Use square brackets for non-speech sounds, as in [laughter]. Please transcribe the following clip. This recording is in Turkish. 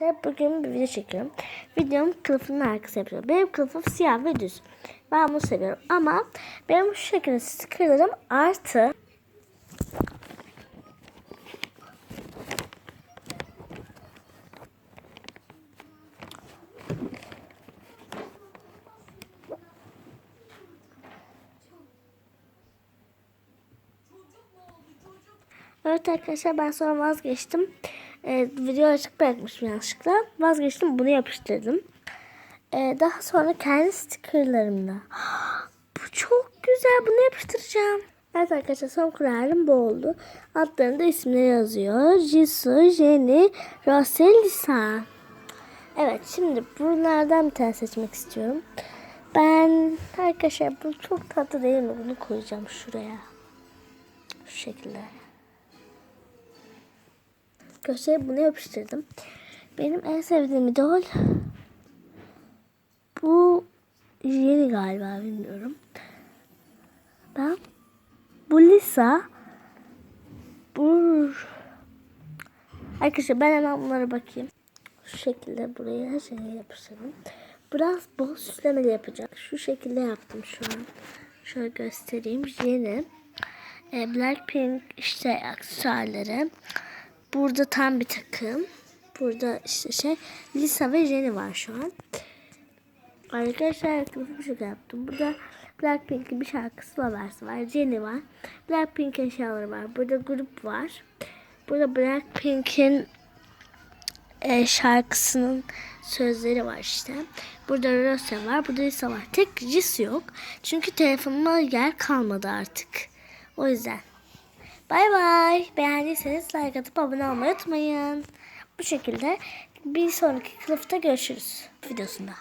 Arkadaşlar bugün bir video çekiyorum. Videom kılıfının arkası yapıyorum. Benim kılıfım siyah ve düz. Ben bunu seviyorum ama benim şu şekilde stickerlarım artı Evet arkadaşlar ben sonra vazgeçtim. Ee, video açık bırakmışım yanlışlıkla. Vazgeçtim bunu yapıştırdım. Ee, daha sonra kendi stickerlarımla. [gasps] Bu çok güzel bunu yapıştıracağım. Evet arkadaşlar son kararım bu oldu. Altlarında isimleri yazıyor. Jisoo, Jenny, Rose, Lisa. Evet şimdi bunlardan bir tane seçmek istiyorum. Ben arkadaşlar bu çok tatlı değil mi? Bunu koyacağım şuraya. Şu şekilde. Köşeye bunu yapıştırdım. Benim en sevdiğim idol bu yeni galiba bilmiyorum. Ben bu Lisa bu Arkadaşlar ben hemen bunlara bakayım. Şu şekilde buraya her şeyi yapıştırdım. Biraz bol süslemeli yapacağım. Şu şekilde yaptım şu an. Şöyle göstereyim. Yeni. Blackpink işte aksesuarları. Burada tam bir takım. Burada işte şey Lisa ve Jenny var şu an. Arkadaşlar bir şekilde yaptım. Burada Blackpink'in bir şarkısı Lovers'ı var. Jenny var. Blackpink eşyaları var. Burada grup var. Burada Blackpink'in e, şarkısının sözleri var işte. Burada Rose var. Burada Lisa var. Tek Jis yok. Çünkü telefonuma yer kalmadı artık. O yüzden. Bay bay. Beğendiyseniz like atıp abone olmayı unutmayın. Bu şekilde bir sonraki kılıfta görüşürüz videosunda.